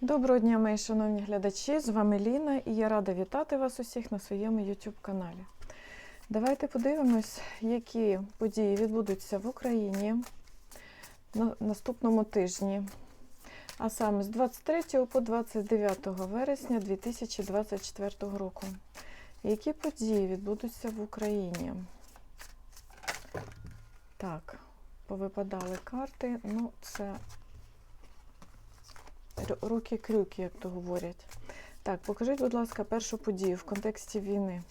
Доброго дня, мої шановні глядачі! З вами Ліна і я рада вітати вас усіх на своєму YouTube каналі. Давайте подивимось, які події відбудуться в Україні на наступному тижні, а саме з 23 по 29 вересня 2024 року. Які події відбудуться в Україні? Так, повипадали карти. Ну, це руки-крюки, як то говорять. Так, покажіть, будь ласка, першу подію в контексті війни.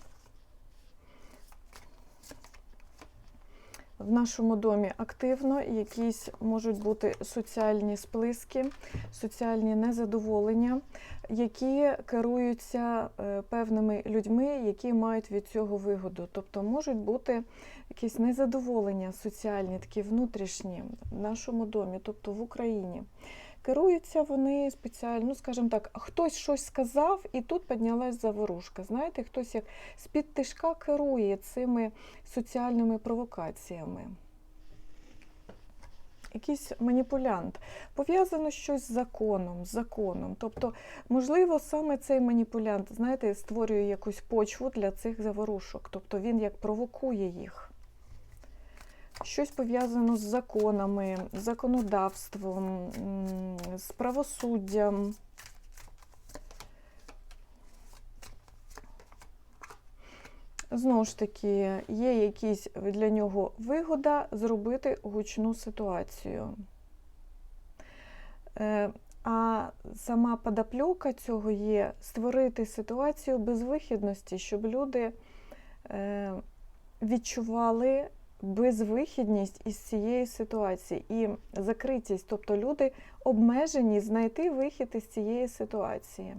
В нашому домі активно якісь можуть бути соціальні сплески, соціальні незадоволення, які керуються е, певними людьми, які мають від цього вигоду. Тобто можуть бути якісь незадоволення соціальні, такі внутрішні в нашому домі, тобто в Україні. Керуються вони спеціально, ну скажімо так, хтось щось сказав, і тут піднялась заворушка. Знаєте, хтось як з-під тишка керує цими соціальними провокаціями. Якийсь маніпулянт. Пов'язано щось з законом, з законом. Тобто, можливо, саме цей маніпулянт, знаєте, створює якусь почву для цих заворушок. Тобто він як провокує їх. Щось пов'язано з законами, законодавством, з правосуддям. Знову ж таки, є якісь для нього вигода зробити гучну ситуацію. Е, А сама подопльока цього є створити ситуацію безвихідності, щоб люди е, відчували безвихідність із цієї ситуації і закритість, тобто люди обмежені знайти вихід із цієї ситуації.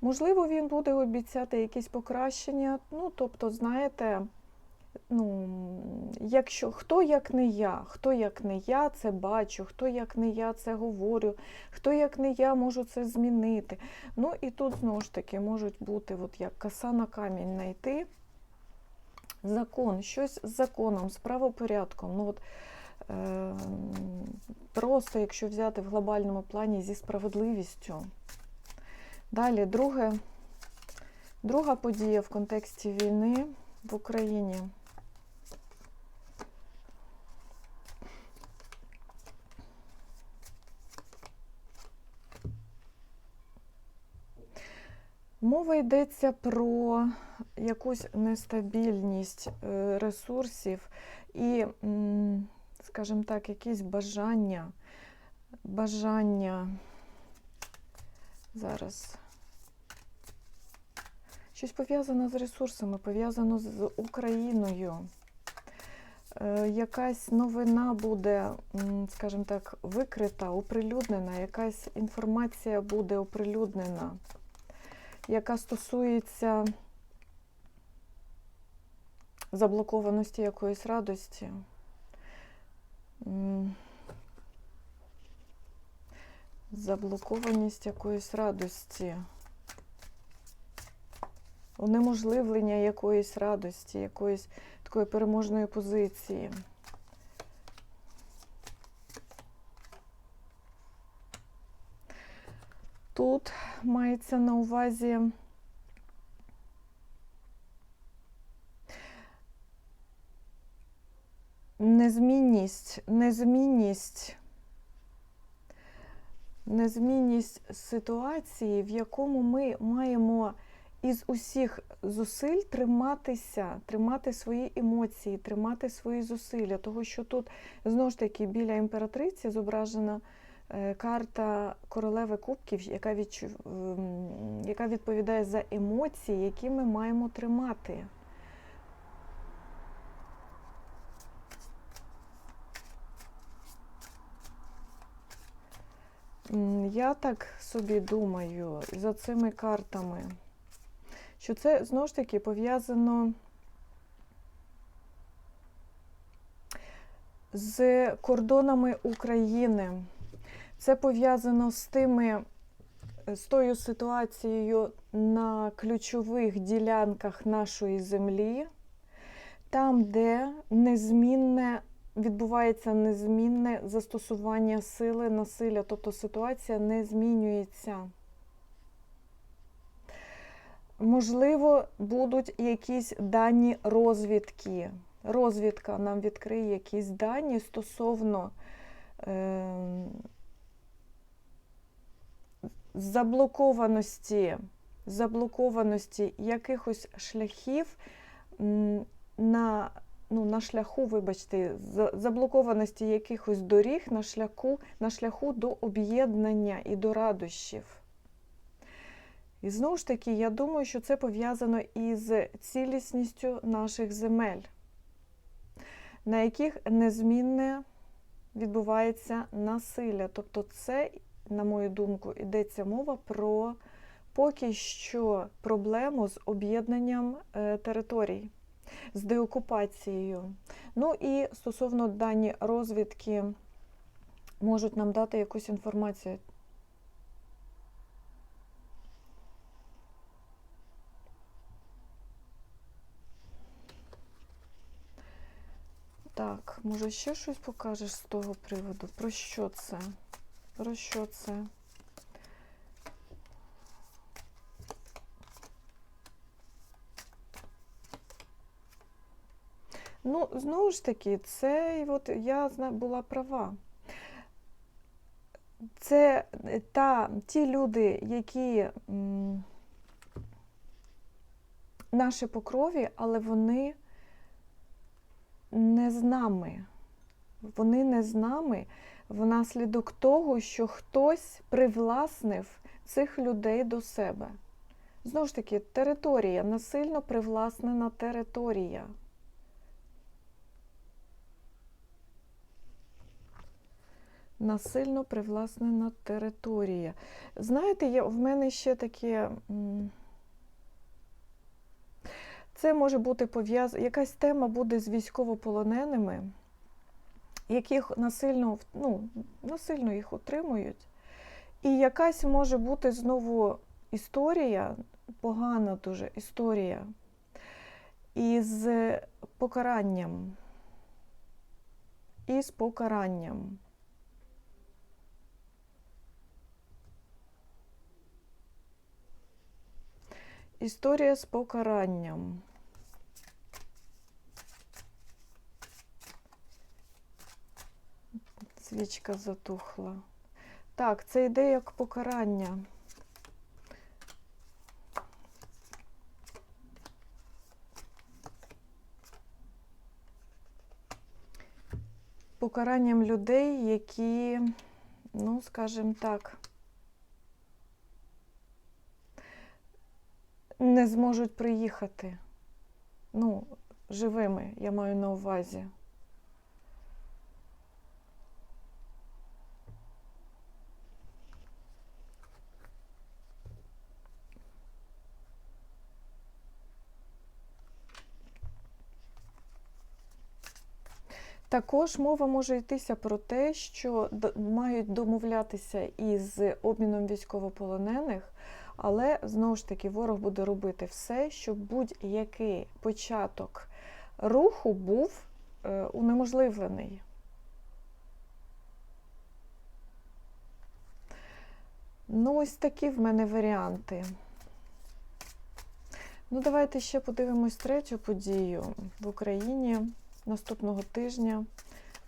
Можливо, він буде обіцяти якісь покращення. Ну, тобто, знаєте, ну, якщо хто як не я, хто як не я це бачу, хто як не я це говорю, хто як не я можу це змінити. Ну і тут знову ж таки можуть бути, от як коса на камінь знайти. Закон, щось з законом, з правопорядком. Ну, от, е, просто якщо взяти в глобальному плані зі справедливістю. Далі, друге, друга подія в контексті війни в Україні. Мова йдеться про якусь нестабільність е, ресурсів і, скажімо так, якісь бажання, бажання зараз. Щось пов'язане з ресурсами, пов'язано з Україною. Е, Якась новина буде, скажімо так, викрита, оприлюднена, якась інформація буде оприлюднена, яка стосується заблокованості якоїсь радості. Заблокованість якоїсь радості. Унеможливлення якоїсь радості, якоїсь такої переможної позиції. Тут мається на увазі незмінність, незмінність, незмінність ситуації, в якому ми маємо із усіх зусиль триматися, тримати свої емоції, тримати свої зусилля. Того, що тут знову ж таки біля імператриці зображена карта королеви кубків, яка, відчу... ем, яка відповідає за емоції, які ми маємо тримати. Я так собі думаю за цими картами, що це знову ж таки пов'язано з кордонами України. Це пов'язано з тими, з тою ситуацією на ключових ділянках нашої землі, там, де незмінне відбувається незмінне застосування сили, насилля, тобто ситуація не змінюється. Можливо, будуть якісь дані розвідки. Розвідка нам відкриє якісь дані стосовно е, заблокованості, заблокованості якихось шляхів на, ну, на шляху, вибачте, заблокованості якихось доріг на шляху, на шляху до об'єднання і до радощів. І знову ж таки, я думаю, що це пов'язано із цілісністю наших земель, на яких незмінне відбувається насилля. Тобто, це, на мою думку, йдеться мова про поки що проблему з об'єднанням е, територій, з деокупацією. Ну і стосовно дані розвідки можуть нам дати якусь інформацію. Так, може ще щось покажеш з того приводу? Про що це? Про що це? Ну, знову ж таки, це от я була права. Це е, та, ті люди, які м, наші по крові, але вони не з нами. Вони не з нами внаслідок того, що хтось привласнив цих людей до себе. Знову ж таки, територія, насильно привласнена територія. Насильно привласнена територія. Знаєте, є, в мене ще таке. Це може бути пов'язано, якась тема буде з військовополоненими, яких насильно, ну, насильно їх утримують. І якась може бути знову історія, погана дуже історія, із покаранням. Із покаранням. Історія з покаранням. Свічка затухла. Так, це йде як покарання. Покаранням людей, які, ну, скажімо так, не зможуть приїхати. Ну, живими, я маю на увазі. Також мова може йтися про те, що мають домовлятися із обміном військовополонених, але знову ж таки ворог буде робити все, щоб будь-який початок руху був е, унеможливлений. Ну, ось такі в мене варіанти. Ну, давайте ще подивимось третю подію в Україні наступного тижня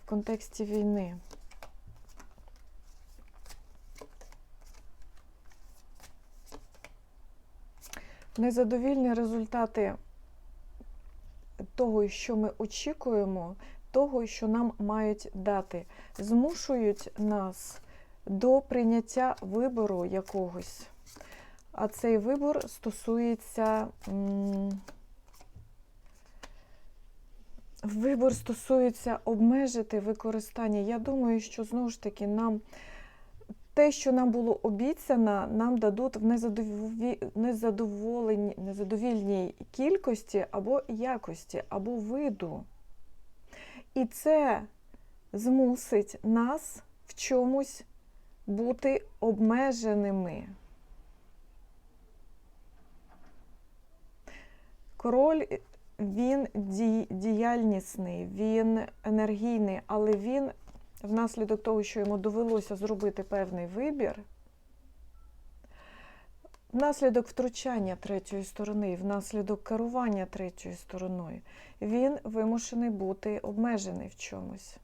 в контексті війни. Незадовільні результати того, що ми очікуємо, того, що нам мають дати, змушують нас до прийняття вибору якогось. А цей вибор стосується. м, Вибор стосується обмежити використання. Я думаю, що знову ж таки нам те, що нам було обіцяно, нам дадуть в незадоволені... незадовільній кількості або якості, або виду. І це змусить нас в чомусь бути обмеженими. Король він ді- діяльнісний, він енергійний, але він внаслідок того, що йому довелося зробити певний вибір, внаслідок втручання третьої сторони, внаслідок керування третьою стороною, він вимушений бути обмежений в чомусь.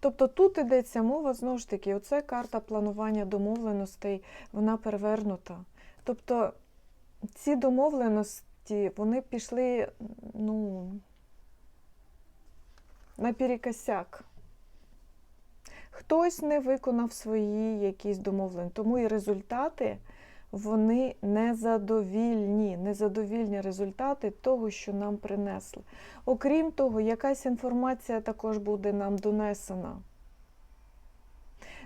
Тобто тут йдеться мова знову ж таки, оце карта планування домовленостей, вона перевернута. Тобто ці домовленості вони пішли ну, наперекосяк. Хтось не виконав свої якісь домовлення, тому і результати вони незадовільні, незадовільні результати того, що нам принесли. Окрім того, якась інформація також буде нам донесена.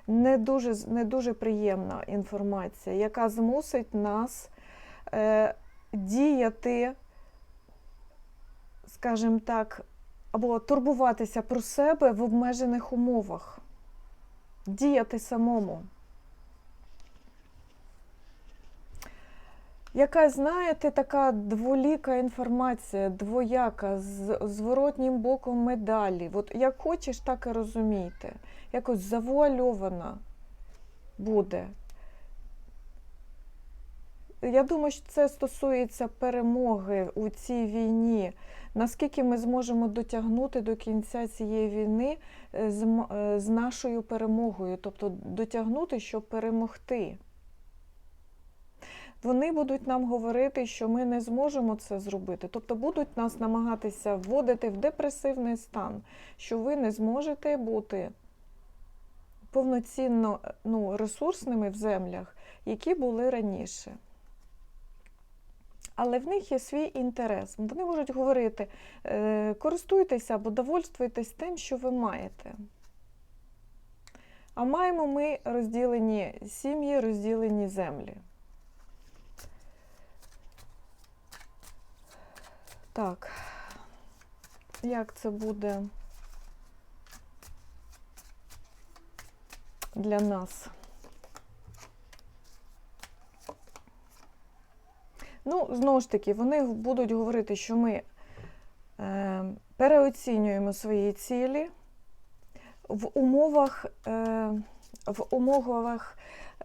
Не дуже, не дуже приємна інформація, яка змусить нас е, діяти, скажімо так, або турбуватися про себе в обмежених умовах, діяти самому. Яка, знаєте, така дволіка інформація, двояка, з зворотнім боком медалі. От як хочеш, так і розумійте. Якось завуальована буде. Я думаю, що це стосується перемоги у цій війні. Наскільки ми зможемо дотягнути до кінця цієї війни е, е, з нашою перемогою, тобто дотягнути, щоб перемогти. Вони будуть нам говорити, що ми не зможемо це зробити. Тобто будуть нас намагатися вводити в депресивний стан, що ви не зможете бути повноцінно ну, ресурсними в землях, які були раніше. Але в них є свій інтерес. Вони можуть говорити, е, користуйтеся або довольствуйтесь тим, що ви маєте. А маємо ми розділені сім'ї, розділені землі. Так, як це буде для нас? Ну, знову ж таки, вони будуть говорити, що ми е, переоцінюємо свої цілі в умовах, е, в умовах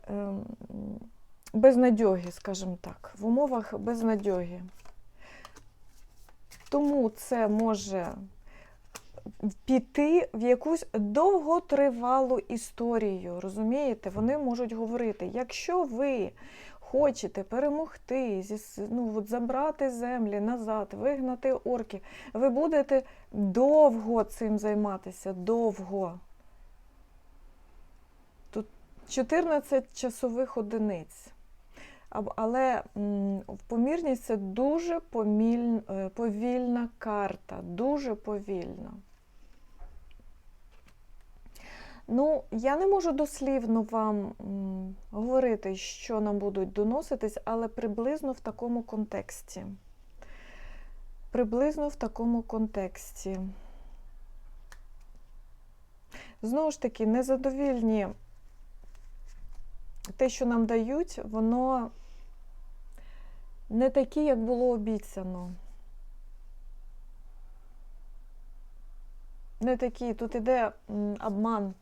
е, безнадьоги, скажімо так, в умовах безнадьоги. Тому це може піти в якусь довготривалу історію. Розумієте? Вони можуть говорити, якщо ви хочете перемогти, ну, от забрати землі назад, вигнати орки, ви будете довго цим займатися, довго. Тут 14 часових одиниць. Але м, помірність це дуже е, повільна карта, дуже повільна. Ну, я не можу дослівно вам говорити, що нам будуть доноситись, але приблизно в такому контексті. Приблизно в такому контексті. Знову ж таки, незадовільні те, що нам дають, воно не такі, як було обіцяно. Не такі. Тут іде обман.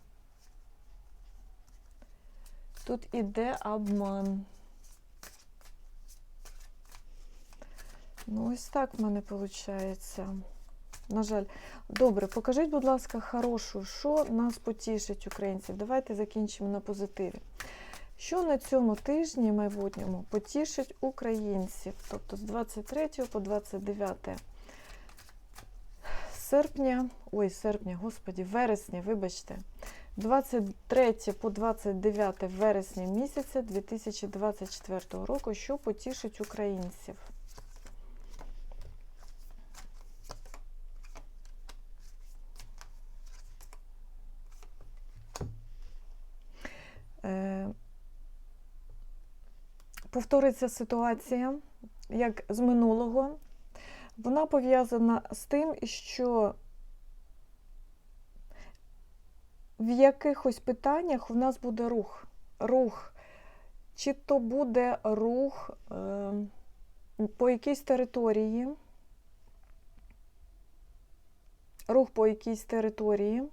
Тут іде обман. Ну, ось так в мене виходить. На жаль. Добре, покажіть, будь ласка, хорошу, що нас потішить українців. Давайте закінчимо на позитиві. Що на цьому тижні майбутньому потішить українців? Тобто з 23 по 29 серпня, ой, серпня, господі, вересня, вибачте, 23 по 29 вересня місяця 2024 року, що потішить українців? Е, Повториться ситуація, як з минулого. Вона пов'язана з тим, що в якихось питаннях у нас буде рух. Рух. Чи то буде рух е, по якійсь території, рух по якійсь території.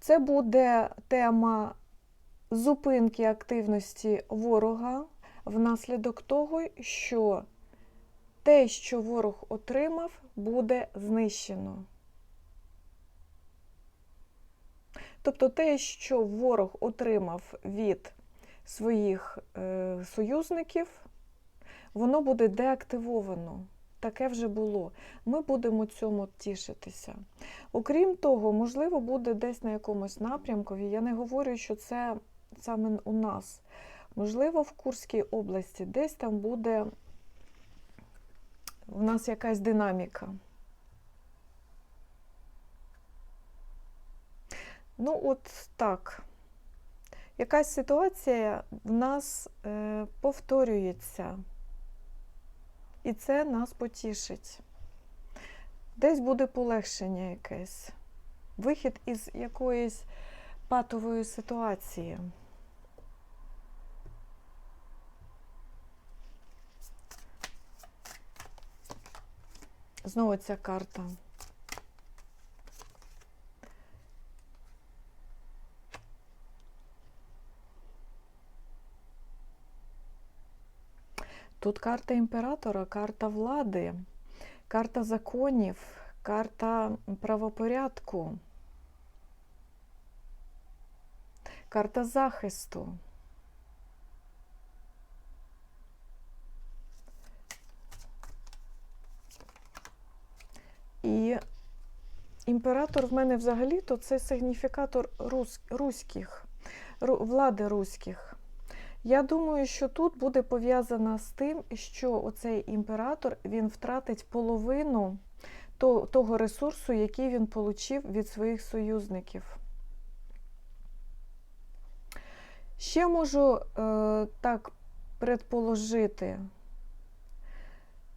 Це буде тема зупинки активності ворога внаслідок того, що те, що ворог отримав, буде знищено. Тобто те, що ворог отримав від своїх е, союзників, воно буде деактивовано. Таке вже було. Ми будемо цьому тішитися. Окрім того, можливо, буде десь на якомусь напрямкові. Я не говорю, що це саме у нас. Можливо, в Курській області десь там буде у нас якась динаміка. Ну, от так. Якась ситуація в нас е, повторюється, і це нас потішить. Десь буде полегшення якесь, вихід із якоїсь патової ситуації. Знову ця карта. Тут карта імператора, карта влади, карта законів, карта правопорядку, карта захисту. І імператор в мене взагалі-то це сигніфікатор рус, руських, влади руських. Я думаю, що тут буде пов'язано з тим, що оцей імператор він втратить половину того ресурсу, який він отримав від своїх союзників. Ще можу е, так предположити,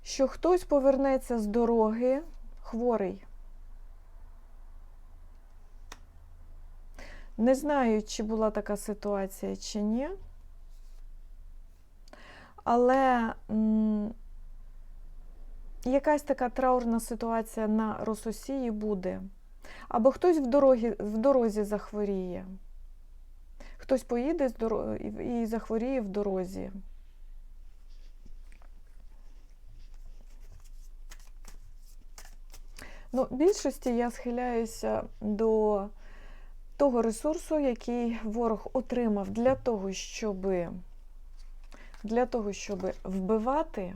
що хтось повернеться з дороги хворий. Не знаю, чи була така ситуація, чи ні. Але м, якась така траурна ситуація на Рососії буде. Або хтось в дорозі, в дорозі захворіє. Хтось поїде і захворіє в дорозі. Ну, в більшості я схиляюся до того ресурсу, який ворог отримав для того, щоб для того, щоб вбивати,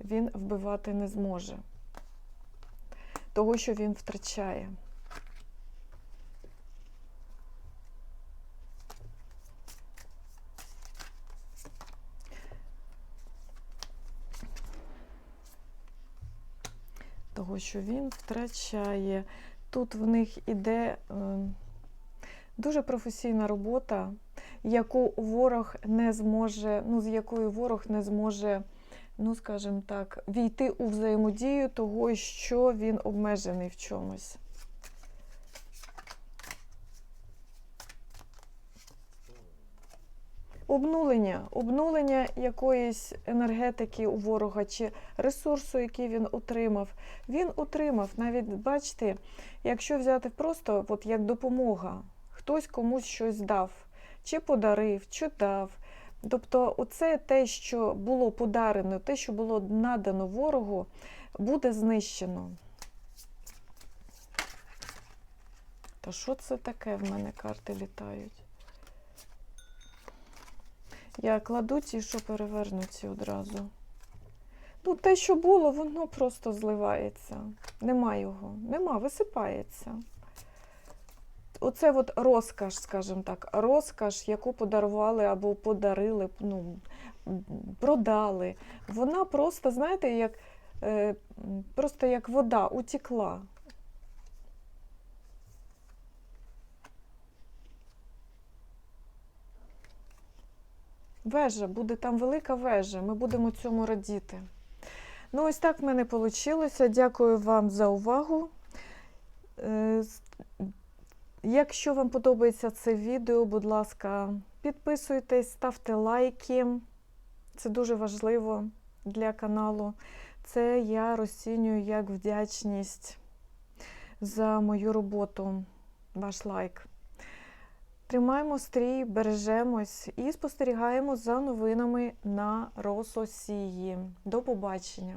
він вбивати не зможе. Того, що він втрачає. Того, що він втрачає. Тут в них іде е, дуже професійна робота яку ворог не зможе, ну з якою ворог не зможе, ну скажімо так, війти у взаємодію того, що він обмежений в чомусь. Обнулення, обнулення якоїсь енергетики у ворога чи ресурсу, який він отримав. Він отримав, навіть бачите, якщо взяти просто от як допомога, хтось комусь щось дав чи подарив, чи дав. Тобто, оце те, що було подарено, те, що було надано ворогу, буде знищено. Та що це таке в мене карти літають? Я кладу ті, що перевернуті одразу. Ну, те, що було, воно просто зливається. Нема його, нема, висипається. Оце от розкаш, скажімо так, розкаш, яку подарували або подарили, ну, продали. Вона просто, знаєте, як е, просто як вода утекла. Вежа, буде там велика вежа, ми будемо цьому радіти. Ну, ось так в мене вийшло. Дякую вам за увагу. Якщо вам подобається це відео, будь ласка, підписуйтесь, ставте лайки. Це дуже важливо для каналу. Це я розцінюю як вдячність за мою роботу, ваш лайк. Тримаємо стрій, бережемось і спостерігаємо за новинами на Рососії. До побачення!